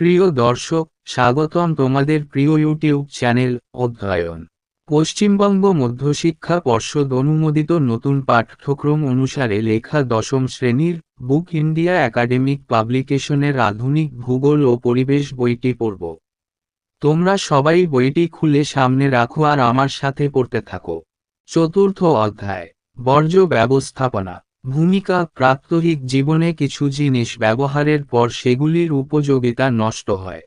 প্রিয় দর্শক, স্বাগতম তোমাদের প্রিয় ইউটিউব চ্যানেল অধ্যয়ন। পশ্চিমবঙ্গ মধ্যশিক্ষা পর্ষদ অনুমোদিত নতুন পাঠ্যক্রম অনুসারে লেখা দশম শ্রেণির বুক ইন্ডিয়া একাডেমিক পাবলিকেশনের আধুনিক ভূগোল ও পরিবেশ বইটি পড়ব। তোমরা সবাই বইটি খুলে সামনে রাখো আর আমার সাথে পড়তে থাকো। চতুর্থ অধ্যায়, বর্জ্য ব্যবস্থাপনা। ভূমিকা প্রাত্যহিক জীবনে কিছু জিনিস ব্যবহারের পর সেগুলির উপযোগিতা নষ্ট হয়।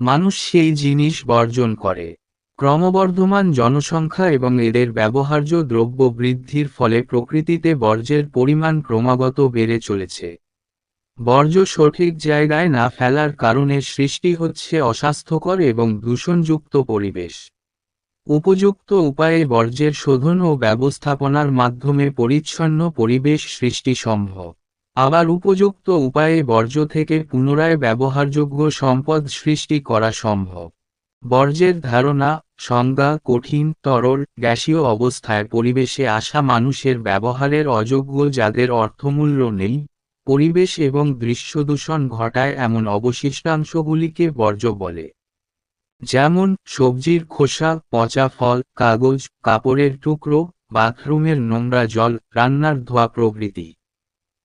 মানুষ সেই জিনিস বর্জন করে। ক্রমবর্ধমান জনসংখ্যা এবং এদের ব্যবহার্য দ্রব্য বৃদ্ধির ফলে প্রকৃতিতে বর্জ্যের পরিমাণ ক্রমাগত বেড়ে চলেছে। বর্জ্য সঠিক জায়গায় না ফেলার কারণে সৃষ্টি হচ্ছে অস্বাস্থ্যকর এবং দূষণযুক্ত পরিবেশ। উপযুক্ত উপায়ে বর্জ্যের শোধন ও ব্যবস্থাপনার মাধ্যমে পরিচ্ছন্ন পরিবেশ সৃষ্টি সম্ভব। আবার উপযুক্ত উপায়ে বর্জ্য থেকে পুনরায় ব্যবহারযোগ্য সম্পদ সৃষ্টি করা সম্ভব। বর্জ্যের ধারণা, সংজ্ঞা কঠিন, তরল, গ্যাসীয় অবস্থায় পরিবেশে আসা মানুষের ব্যবহারের অযোগ্য যাদের অর্থমূল্য নেই। পরিবেশ এবং দৃশ্য দূষণ ঘটায় এমন অবশিষ্টাংশগুলিকে বর্জ্য বলে। যেমন সবজির খোসা, পচা ফল, কাগজ, কাপড়ের টুকরো, বাথরুমের নোংরা জল, রান্নার ধোয়া প্রভৃতি।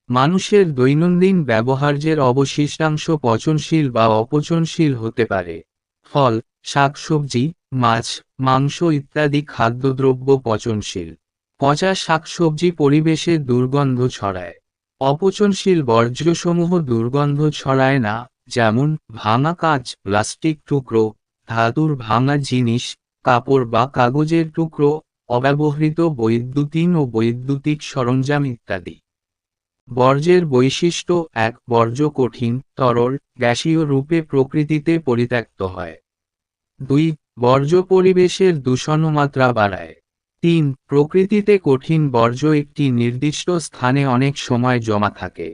মানুষের দৈনন্দিন ব্যবহার্যের অবশিষ্টাংশ পচনশীল বা অপচনশীল হতে পারে। ফল, শাকসবজি, মাছ, মাংস ইত্যাদি খাদ্যদ্রব্য পচনশীল। পচা শাকসবজি পরিবেশে দুর্গন্ধ ছড়ায়। অপচনশীল বর্জ্যসমূহ দুর্গন্ধ ছড়ায় না, যেমন ভাঙা কাঁচ, প্লাস্টিক টুকরো ধাতুর ভাঙা জিনিস, কাপড় বা কাগজের টুকরো, অব্যবহৃত বৈদ্যুতিন ও বৈদ্যুতিক সরঞ্জাম ইত্যাদি। বর্জ্যের বৈশিষ্ট্য এক, বর্জ্য কঠিন, তরল, গ্যাসীয় রূপে প্রকৃতিতে পরিত্যক্ত হয়। দুই, বর্জ্য পরিবেশের দূষণমাত্রা বাড়ায়। তিন, প্রকৃতিতে কঠিন বর্জ্য একটি নির্দিষ্ট স্থানে অনেক সময় জমা থাকে।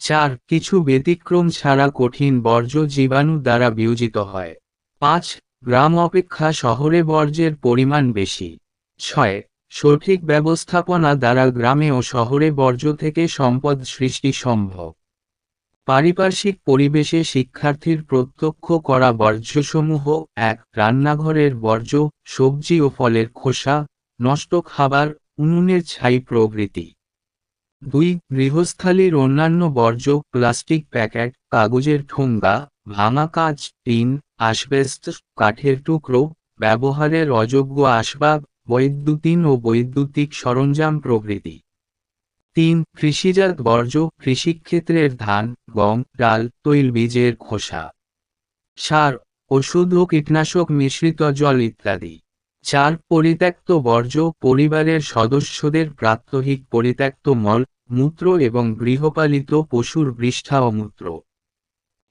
চার, কিছু ব্যতিক্রম ছাড়া কঠিন বর্জ্য জীবাণু দ্বারা বিয়োজিত হয়। পাঁচ, গ্রাম অপেক্ষা শহরে বর্জ্যের পরিমাণ বেশি। ছয়, সঠিক ব্যবস্থাপনা দ্বারা গ্রামে ও শহরে বর্জ্য থেকে সম্পদ সৃষ্টি সম্ভব। পারিপার্শ্বিক পরিবেশে শিক্ষার্থীর প্রত্যক্ষ করা বর্জ্যসমূহ এক, রান্নাঘরের বর্জ্য, সবজি ও ফলের খোসা, নষ্ট খাবার, উনুনের ছাই প্রভৃতি। দুই, গৃহস্থালীর অন্যান্য বর্জ্য, প্লাস্টিক প্যাকেট, কাগজের ঠোঙ্গা, ভাঙা কাঁচ, টিন, আসবেস্ট, কাঠের টুকরো, ব্যবহারের অযোগ্য আসবাব, বৈদ্যুতিন ও বৈদ্যুতিক সরঞ্জাম প্রভৃতি। তিন, কৃষিজাত বর্জ্য, কৃষিক্ষেত্রের ধান, গম, ডাল তৈলবীজের খোসা। সার, ওষুধ ও কীটনাশক মিশ্রিত জল ইত্যাদি। চার পরিত্যক্ত বর্জ্য পরিবারের সদস্যদের প্রাত্যহিক পরিত্যক্ত মল, মূত্র এবং গৃহপালিত পশুর বৃষ্ঠা ও মূত্র।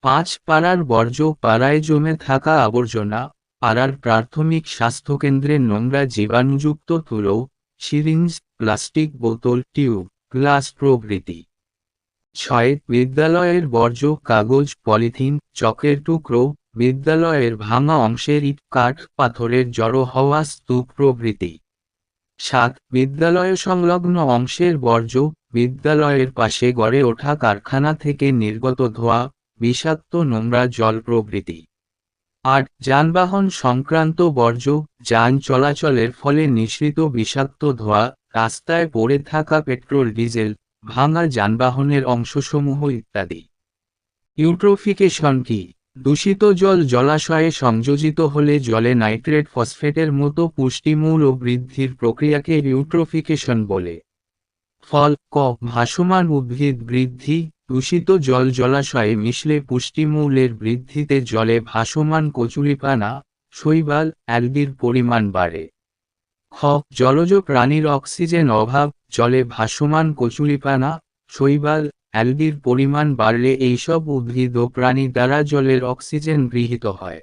পাঁচ পাড়ার বর্জ্য পাড়ায় জমে থাকা আবর্জনা, পাড়ার প্রাথমিক স্বাস্থ্যকেন্দ্রে নোংরা জীবাণুযুক্ত তুলো, সিরিঞ্জ, প্লাস্টিক বোতল, টিউব, গ্লাস প্রভৃতি। ছয় বিদ্যালয়ের বর্জ্য, কাগজ, পলিথিন, চকের টুকরো বিদ্যালয়ের ভাঙা অংশের ইট কাঠ পাথরের জড়ো হওয়া স্তূপ প্রভৃতি। সাত, বিদ্যালয় সংলগ্ন অংশের বর্জ্য বিদ্যালয়ের পাশে গড়ে ওঠা কারখানা থেকে নির্গত ধোয়া, বিষাক্ত নোংরা জল প্রভৃতি। আট, যানবাহন সংক্রান্ত বর্জ্য যান চলাচলের ফলে নিঃসৃত বিষাক্ত ধোয়া, রাস্তায় পড়ে থাকা পেট্রোল, ডিজেল, ভাঙা যানবাহনের অংশসমূহ ইত্যাদি। ইউট্রোফিকেশন কি? দূষিত জল জলাশয়ে সংযোজিত হলে জলে নাইট্রেট ফসফেটের মতো পুষ্টিমূল ও বৃদ্ধির প্রক্রিয়াকে ইউট্রোফিকেশন বলে। ফল, ক, ভাসমান উদ্ভিদ বৃদ্ধি, দূষিত জল জলাশয়ে মিশলে পুষ্টিমূলের বৃদ্ধিতে জলে ভাসমান কচুরিপানা, শৈবাল, অ্যালগির পরিমাণ বাড়ে। খ, জলজ প্রাণীর অক্সিজেন অভাব, জলে ভাসমান কচুরিপানা, শৈবাল অ্যালগির পরিমাণ বাড়লে এইসব উদ্ভিদ ও প্রাণী দ্বারা জলের অক্সিজেন গৃহীত হয়।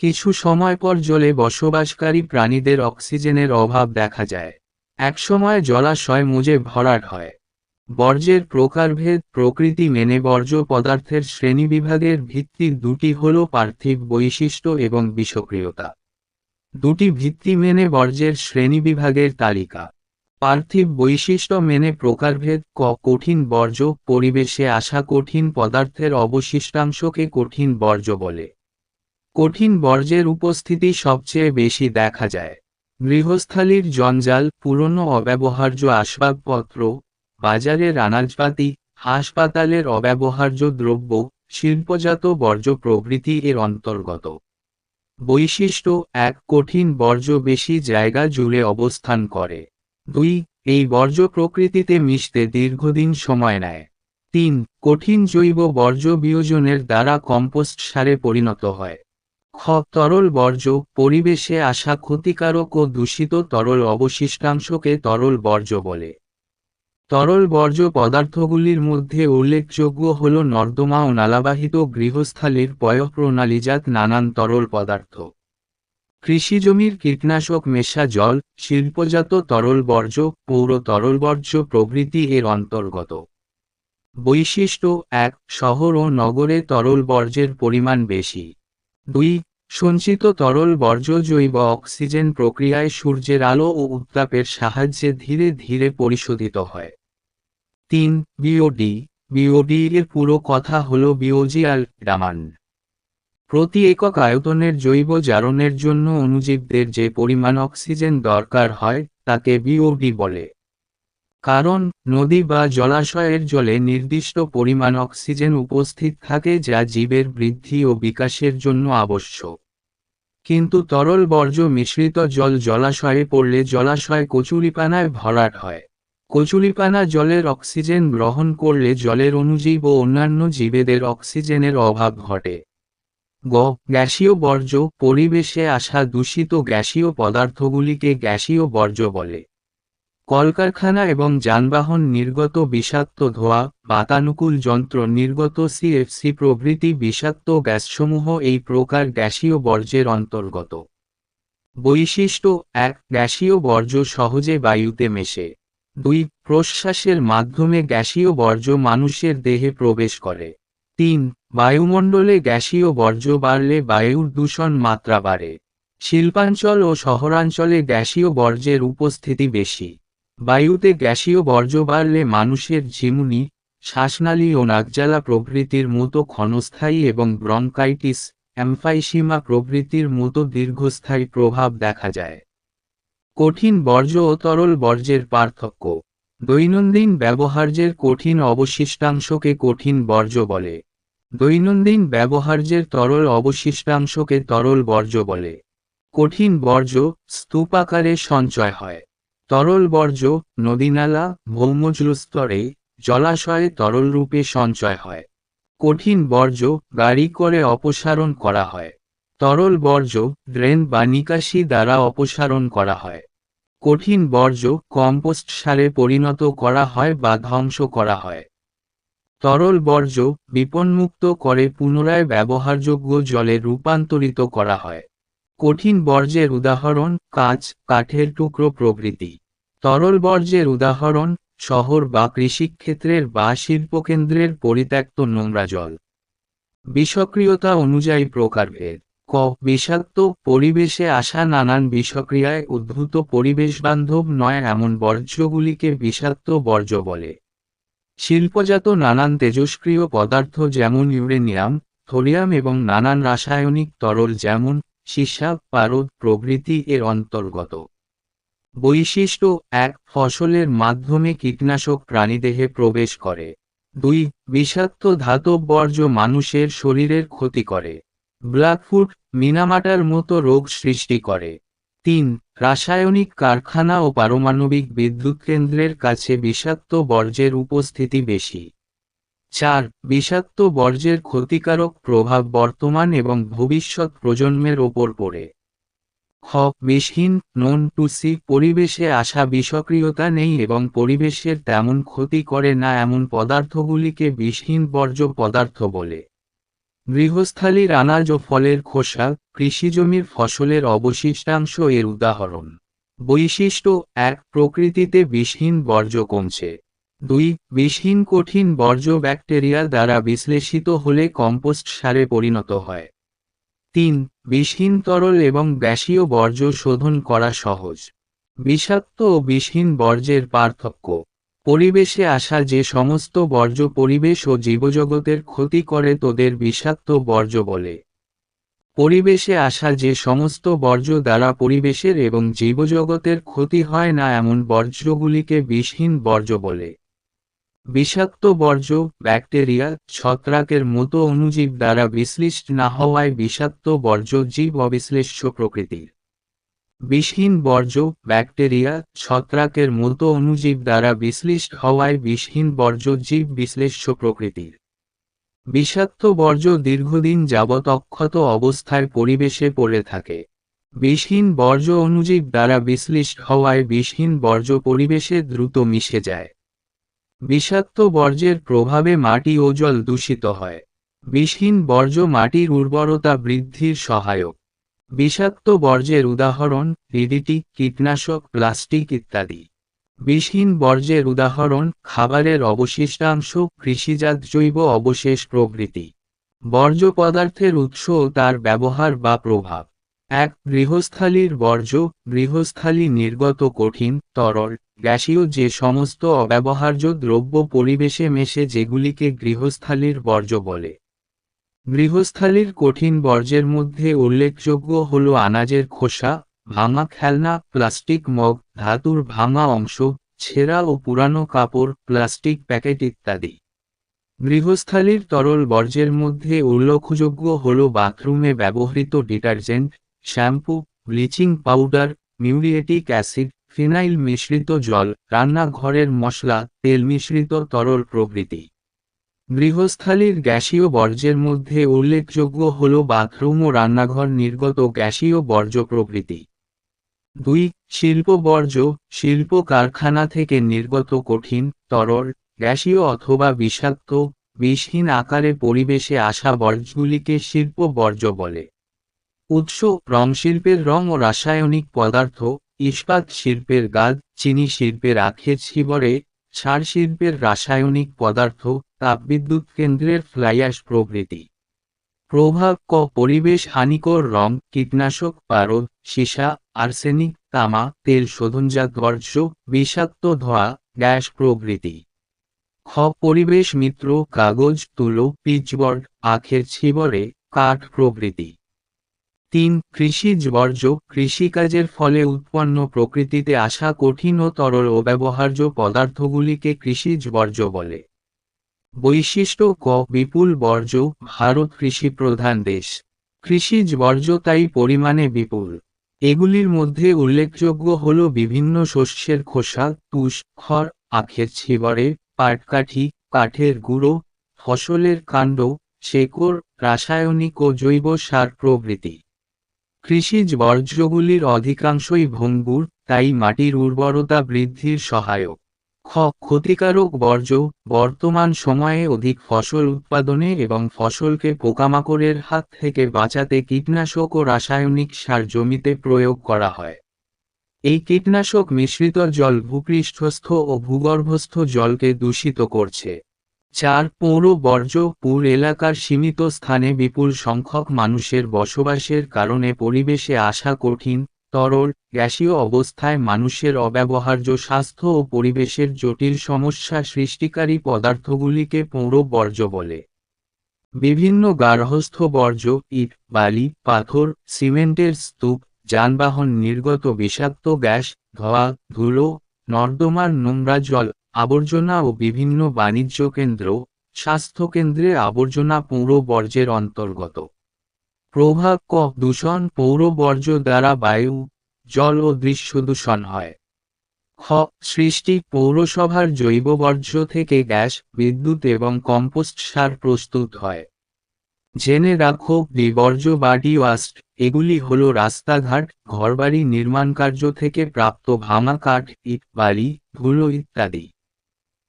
কিছু সময় পর জলে বসবাসকারী প্রাণীদের অক্সিজেনের অভাব দেখা যায়। একসময় জলাশয় মুজে ভরাট হয়। বর্জ্যের প্রকারভেদ প্রকৃতি মেনে বর্জ্য পদার্থের শ্রেণীবিভাগের ভিত্তি দুটি হল পার্থিব বৈশিষ্ট্য এবং বিষক্রিয়তা। দুটি ভিত্তি মেনে বর্জ্যের শ্রেণীবিভাগের তালিকা। পার্থিব বৈশিষ্ট্য মেনে প্রকারভেদ ক কঠিন বর্জ্য পরিবেশে আসা কঠিন পদার্থের অবশিষ্টাংশকে কঠিন বর্জ্য বলে। কঠিন বর্জ্যের উপস্থিতি সবচেয়ে বেশি দেখা যায়। গৃহস্থালির জঞ্জাল, পুরনো অব্যবহার্য আসবাবপত্র, বাজারের আনাজপাতি, হাসপাতালের অব্যবহার্য দ্রব্য, শিল্পজাত বর্জ্য প্রভৃতি এর অন্তর্গত। বৈশিষ্ট্য, এক, কঠিন বর্জ্য বেশি জায়গা জুড়ে অবস্থান করে। দুই, এই বর্জ্য প্রকৃতিতে মিশতে দীর্ঘদিন সময় নেয়। তিন, কঠিন জৈব বর্জ্য বিয়োজনের দ্বারা কম্পোস্ট সারে পরিণত হয়। খ, তরল বর্জ্য, পরিবেশে আসা ক্ষতিকারক ও দূষিত তরল অবশিষ্টাংশকে তরল বর্জ্য বলে। তরল বর্জ্য পদার্থগুলির মধ্যে উল্লেখযোগ্য হল নর্দমা ও নালাবাহিত গৃহস্থালির পয়ঃপ্রণালীজাত নানান তরল পদার্থ। কৃষিজমির, কীটনাশক, মেশা, জল, শিল্পজাত তরল বর্জ্য, পৌর তরল বর্জ্য প্রভৃতি এর অন্তর্গত। বৈশিষ্ট্য এক, শহর ও নগরে তরল বর্জ্যের পরিমাণ বেশি। দুই, সঞ্চিত তরল বর্জ্য জৈব অক্সিজেন প্রক্রিয়ায় সূর্যের আলো ও উত্তাপের সাহায্যে ধীরে ধীরে পরিশোধিত হয়। তিন, বিওডি বিওডি এর পুরো কথা হল বিওজিয়াল ডামান্ড প্রতি একক আয়তনের জৈব জারণের জন্য অনুজীবদের যে পরিমাণ অক্সিজেন দরকার হয়, তাকে বিওডি বলে। কারণ, নদী বা জলাশয়ের জলে নির্দিষ্ট পরিমাণ অক্সিজেন উপস্থিত থাকে যা জীবের বৃদ্ধি ও বিকাশের জন্য আবশ্যক। কিন্তু তরল বর্জ্য মিশ্রিত জল জলাশয়ে পড়লে জলাশয় কচুরিপানায় ভরাট হয়। কচুরিপানা জলের অক্সিজেন গ্রহণ করলে জলের অনুজীব ও অন্যান্য জীবেদের অক্সিজেনের অভাব ঘটে। গ. গ্যাসীয় বর্জ্য পরিবেশে আসা দূষিত গ্যাসীয় পদার্থগুলিকে গ্যাসীয় বর্জ্য বলে। কলকারখানা এবং যানবাহন নির্গত বিষাক্ত ধোয়া, বাতানুকূল যন্ত্র নির্গত সিএফসি প্রভৃতি বিষাক্ত গ্যাসসমূহ এই প্রকার গ্যাসীয় বর্জ্যের অন্তর্গত। বৈশিষ্ট্য এক, গ্যাসীয় বর্জ্য সহজে বায়ুতে মেশে। দুই, প্রশ্বাসের মাধ্যমে গ্যাসীয় বর্জ্য মানুষের দেহে প্রবেশ করে। তিন, বায়ুমণ্ডলে গ্যাসীয় বর্জ্য বাড়লে বায়ুর দূষণ মাত্রা বাড়ে। শিল্পাঞ্চল ও শহরাঞ্চলে গ্যাসীয় বর্জ্যের উপস্থিতি বেশি। বায়ুতে গ্যাসীয় বর্জ্য বাড়লে মানুষের ঝিমুনি, শ্বাসনালী ও নাকজ্বালা প্রভৃতির মতো ক্ষণস্থায়ী এবং ব্রঙ্কাইটিস, অ্যাম্ফাইসিমা প্রভৃতির মতো দীর্ঘস্থায়ী প্রভাব দেখা যায়। কঠিন বর্জ্য ও তরল বর্জ্যের পার্থক্য দৈনন্দিন ব্যবহার্যের কঠিন অবশিষ্টাংশকে কঠিন বর্জ্য বলে। দৈনন্দিন ব্যবহার্যের তরল অবশিষ্টাংশকে তরল বর্জ্য বলে। কঠিন বর্জ্য স্তূপাকারে সঞ্চয় হয়। তরল বর্জ্য নদীনালা ভৌমজলস্তরে জলাশয়ে তরল রূপে সঞ্চয় হয়। কঠিন বর্জ্য গাড়ি করে অপসারণ করা হয়। তরল বর্জ্য ড্রেন বা নিকাশি দ্বারা অপসারণ করা হয়। কঠিন বর্জ্য কম্পোস্ট সারে পরিণত করা হয় বা ধ্বংস করা হয়। তরল বর্জ্য বিপন্মুক্ত করে পুনরায় ব্যবহারযোগ্য জলে রূপান্তরিত করা হয়। কঠিন বর্জ্যের উদাহরণ কাঁচ, কাঠের টুকরো প্রভৃতি। তরল বর্জ্যের উদাহরণ শহর বা কৃষিক্ষেত্রের বা শিল্পকেন্দ্রের পরিত্যক্ত নোংরা জল। বিষক্রিয়তা অনুযায়ী প্রকারভেদ। ক, বিষাক্ত পরিবেশে আসা নানান বিষক্রিয়ায় উদ্ভূত পরিবেশবান্ধব নয় এমন বর্জ্যগুলিকে বিষাক্ত বর্জ্য বলে। শিল্পজাত নানান তেজস্ক্রিয় পদার্থ যেমন ইউরেনিয়াম, থোরিয়াম এবং নানান রাসায়নিক তরল যেমন সীসা, পারদ প্রভৃতি এর অন্তর্গত। বৈশিষ্ট্য এক, ফসলের মাধ্যমে কীটনাশক প্রাণীদেহে প্রবেশ করে। দুই, বিষাক্ত ধাতব বর্জ্য মানুষের শরীরের ক্ষতি করে। ব্ল্যাকফুট মিনামাটার মতো রোগ সৃষ্টি করে। তিন, রাসায়নিক কারখানা ও পারমাণবিক বিদ্যুৎ কেন্দ্রের কাছে বিষাক্ত বর্জ্যের উপস্থিতি বেশি। চার, বিষাক্ত বর্জ্যের ক্ষতিকারক প্রভাব বর্তমান এবং ভবিষ্যৎ প্রজন্মের ওপর পড়ে। খ, বিষহীন, নন টু সি পরিবেশে আসা বিষক্রিয়তা নেই এবং পরিবেশের তেমন ক্ষতি করে না এমন পদার্থগুলিকে বিষহীন বর্জ্য পদার্থ বলে। গৃহস্থালির আনাজ ও ফলের খোসা কৃষিজমির ফসলের অবশিষ্টাংশ এর উদাহরণ। বৈশিষ্ট্য, এক, প্রকৃতিতে বিষহীন বর্জ্য কমছে। দুই, বিষহীন কঠিন বর্জ্য ব্যাকটেরিয়া দ্বারা বিশ্লেষিত হলে কম্পোস্ট সারে পরিণত হয়। তিন, বিষহীন তরল এবং গ্যাসীয় বর্জ্য শোধন করা সহজ। বিষাক্ত ও বিষহীন বর্জ্যের পার্থক্য। পরিবেশে আসা যে সমস্ত বর্জ্য পরিবেশ ও জীবজগতের ক্ষতি করে তোদের বিষাক্ত বর্জ্য বলে। পরিবেশে আসা যে সমস্ত বর্জ্য দ্বারা পরিবেশের এবং জীবজগতের ক্ষতি হয় না এমন বর্জ্যগুলিকে বিষহীন বর্জ্য বলে। বিষাক্ত বর্জ্য, ব্যাকটেরিয়া, ছত্রাকের মতো অণুজীব দ্বারা বিশ্লিষ্ট না হওয়ায় বিষাক্ত বর্জ্য জীব অবিশ্লেষ্য প্রকৃতির। বিষহীন বর্জ্য, ব্যাকটেরিয়া, ছত্রাকের মূলত অণুজীব দ্বারা বিশ্লিষ্ট হওয়ায় বিষহীন বর্জ্য জীব বিশ্লেষ্য প্রকৃতির। বিষাক্ত বর্জ্য দীর্ঘদিন যাবৎ অক্ষত অবস্থায় পরিবেশে পড়ে থাকে। বিষহীন বর্জ্য অনুজীব দ্বারা বিশ্লিষ্ট হওয়ায় বিষহীন বর্জ্য পরিবেশে দ্রুত মিশে যায়। বিষাক্ত বর্জ্যের প্রভাবে মাটি ও জল দূষিত হয়। বিষহীন বর্জ্য মাটির উর্বরতা বৃদ্ধির সহায়ক। বিষাক্ত বর্জ্যের উদাহরণ ডিডিটি কীটনাশক, প্লাস্টিক ইত্যাদি। বিষহীন বর্জ্যের উদাহরণ, খাবারের অবশিষ্টাংশ, কৃষিজাত জৈব অবশেষ প্রভৃতি। বর্জ্য পদার্থের উৎস তার ব্যবহার বা প্রভাব। এক, গৃহস্থালীর বর্জ্য, গৃহস্থালী নির্গত কঠিন, তরল, গ্যাসীয় যে সমস্ত অব্যবহার্য দ্রব্য পরিবেশে মেশে যেগুলিকে গৃহস্থালীর বর্জ্য বলে। গৃহস্থালীর কঠিন বর্জ্যের মধ্যে উল্লেখযোগ্য হল আনাজের খোসা, ভাঙা খেলনা, প্লাস্টিক মগ, ধাতুর ভাঙা অংশ, ছেঁড়া ও পুরানো কাপড়, প্লাস্টিক প্যাকেট ইত্যাদি। গৃহস্থালীর তরল বর্জ্যের মধ্যে উল্লেখযোগ্য হল বাথরুমে ব্যবহৃত detergent, shampoo, bleaching powder, muriatic acid, phenyl মিশ্রিত জল, রান্নাঘরের মশলা, তেল মিশ্রিত তরল প্রভৃতি। গৃহস্থালীর গ্যাসীয় বর্জ্যের মধ্যে উল্লেখযোগ্য হল বাথরুম ও রান্নাঘর নির্গত গ্যাসীয় বর্জ্য প্রভৃতি। দুই, শিল্প বর্জ্য, শিল্প কারখানা থেকে নির্গত কঠিন, তরল, গ্যাসীয় অথবা বিষাক্ত, বিষহীন আকারে পরিবেশে আসা বর্জ্যগুলিকে শিল্প বর্জ্য বলে। উৎস, রং শিল্পের রং ও রাসায়নিক পদার্থ, ইস্পাত শিল্পের গাদ, চিনি শিল্পের আখের শিবরে, সার শিল্পের রাসায়নিক পদার্থ তাপবিদ্যুৎ কেন্দ্রের ফ্লাইয়াস প্রভৃতি। প্রভাব ক পরিবেশ হানিকর রং, কীটনাশক, পারদ, সীসা, আর্সেনিক, তামা, তেল শোধনজাত বর্জ্য, বিষাক্ত ধোয়া, গ্যাস প্রভৃতি। খ পরিবেশ মিত্র, কাগজ, তুলো পিচবর্ড আখের ছিবরে, কাঠ প্রভৃতি। তিন কৃষিজ বর্জ্য, কৃষিকাজের ফলে উৎপন্ন প্রকৃতিতে আসা কঠিন ও তরল ও ব্যবহার্য পদার্থগুলিকে কৃষিজ বর্জ্য বলে। বৈশিষ্ট্য ক, বিপুল বর্জ্য, ভারত কৃষি প্রধান দেশ। কৃষিজ বর্জ্য তাই পরিমাণে বিপুল। এগুলির মধ্যে উল্লেখযোগ্য হল বিভিন্ন শস্যের খোসা, তুষ, খড়, আখের ছিবরে পাটকাঠি, কাঠের গুঁড়ো, ফসলের কাণ্ড, শেকড়, রাসায়নিক ও জৈব সার প্রভৃতি। কৃষিজ বর্জ্যগুলির অধিকাংশই ভঙ্গুর, তাই মাটির উর্বরতা বৃদ্ধির সহায়ক। খ, ক্ষতিকারক বর্জ্য, বর্তমান সময়ে অধিক ফসল উৎপাদনে এবং ফসলকে পোকামাকড়ের হাত থেকে বাঁচাতে কীটনাশক ও রাসায়নিক সার জমিতে প্রয়োগ করা হয়। এই কীটনাশক মিশ্রিত জল ভূপৃষ্ঠস্থ ও ভূগর্ভস্থ জলকে দূষিত করছে। চার, পৌর বর্জ্য, পুর এলাকার সীমিত স্থানে বিপুল সংখ্যক মানুষের বসবাসের কারণে পরিবেশে আসা কঠিন তরল, গ্যাসীয় অবস্থায় মানুষের অব্যবহার্য স্বাস্থ্য ও পরিবেশের জটিল সমস্যা সৃষ্টিকারী পদার্থগুলিকে পৌর বর্জ্য বলে। বিভিন্ন গার্হস্থ বর্জ্য, ইট, বালি, পাথর, সিমেন্টের স্তূপ, যানবাহন নির্গত বিষাক্ত গ্যাস, ধোয়া, ধুলো, নর্দমার নোংরা জল, আবর্জনা ও বিভিন্ন বাণিজ্য কেন্দ্র, স্বাস্থ্যকেন্দ্রে আবর্জনা পৌর বর্জ্যের অন্তর্গত। প্রভাব ক, দূষণ পৌর বর্জ্য দ্বারা বায়ু, জল ও দৃশ্য দূষণ হয়। খ, সৃষ্টি পৌরসভার জৈব বর্জ্য থেকে গ্যাস, বিদ্যুৎ এবং কম্পোস্ট সার প্রস্তুত হয়। জেনে রাখো বিবর্জ্য বা ডিওয়াস্ট এগুলি হল রাস্তাঘাট, ঘরবাড়ি নির্মাণ কার্য থেকে প্রাপ্ত ভাঙা কাঠ, ইট, বালি, ধুলো ইত্যাদি।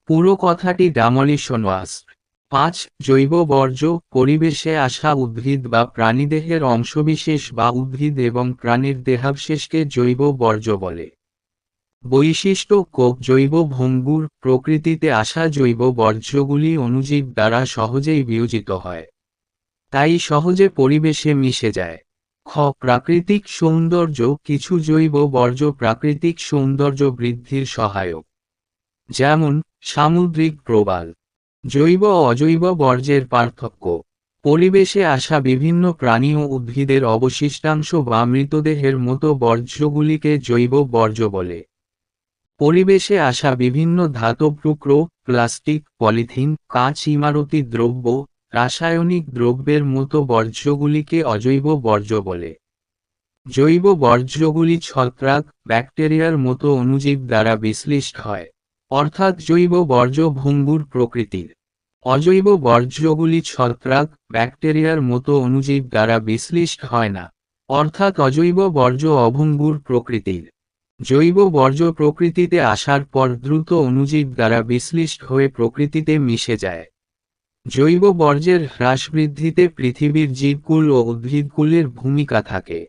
পুরো কথাটি ডামলিশন ওয়াস্ট পাঁচ, জৈব বর্জ্য, পরিবেশে আসা উদ্ভিদ বা প্রাণীদেহের অংশবিশেষ বা উদ্ভিদ এবং প্রাণীর দেহাবশেষকে জৈব বর্জ্য বলে। বৈশিষ্ট্য কোপ জৈব ভঙ্গুর প্রকৃতিতে আসা জৈব বর্জ্যগুলি অণুজীব দ্বারা সহজেই বিয়োজিত হয়। তাই সহজে পরিবেশে মিশে যায়। খ, প্রাকৃতিক সৌন্দর্য, কিছু জৈব বর্জ্য প্রাকৃতিক সৌন্দর্য বৃদ্ধির সহায়ক। যেমন, সামুদ্রিক প্রবাল। জৈব অজৈব বর্জ্যের পার্থক্য। পরিবেশে আসা বিভিন্ন প্রাণী ও উদ্ভিদের অবশিষ্টাংশ বা মৃতদেহের মতো বর্জ্যগুলিকে জৈব বর্জ্য বলে। পরিবেশে আসা বিভিন্ন ধাতব টুকরো, প্লাস্টিক, পলিথিন, কাঁচ, ইমারতি দ্রব্য, রাসায়নিক দ্রব্যের মতো বর্জ্যগুলিকে অজৈব বর্জ্য বলে। জৈব বর্জ্যগুলি ছত্রাক, ব্যাকটেরিয়ার মতো অণুজীব দ্বারা বিশ্লিষ্ট হয়। অর্থাৎ জৈব বর্জ্য ভঙ্গুর প্রকৃতির। অজৈব বর্জ্যগুলি ছত্রাক, ব্যাকটেরিয়ার মতো অনুজীব দ্বারা বিশ্লিষ্ট হয় না। অর্থাৎ অজৈব বর্জ্য অভঙ্গুর প্রকৃতির। জৈব বর্জ্য প্রকৃতিতে আসার পর দ্রুত অনুজীব দ্বারা বিশ্লিষ্ট হয়ে প্রকৃতিতে মিশে যায়। জৈব বর্জ্যের হ্রাস বৃদ্ধিতে পৃথিবীর জীবকুল ও উদ্ভিদকুলের ভূমিকা থাকে।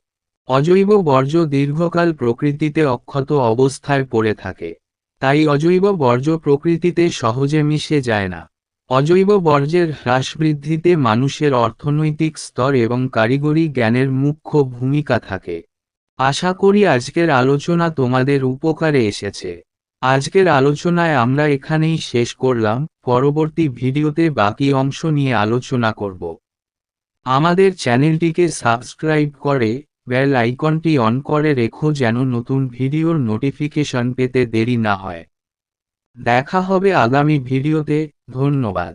অজৈব বর্জ্য দীর্ঘকাল প্রকৃতিতে অক্ষত অবস্থায় পড়ে থাকে। তাই অজৈব বর্জ্য প্রকৃতিতে সহজে মিশে যায় না। অজৈব বর্জ্যের হ্রাস বৃদ্ধিতে মানুষের অর্থনৈতিক স্তর এবং কারিগরি জ্ঞানের মুখ্য ভূমিকা থাকে। আশা করি আজকের আলোচনা তোমাদের উপকারে এসেছে। আজকের আলোচনায় আমরা এখানেই শেষ করলাম, পরবর্তী ভিডিওতে বাকি অংশ নিয়ে আলোচনা করব। আমাদের চ্যানেলটিকে সাবস্ক্রাইব করে বেল আইকনটি অন করে রেখো যেন নতুন ভিডিওর নোটিফিকেশন পেতে দেরি না হয়। দেখা হবে আগামী ভিডিওতে, ধন্যবাদ।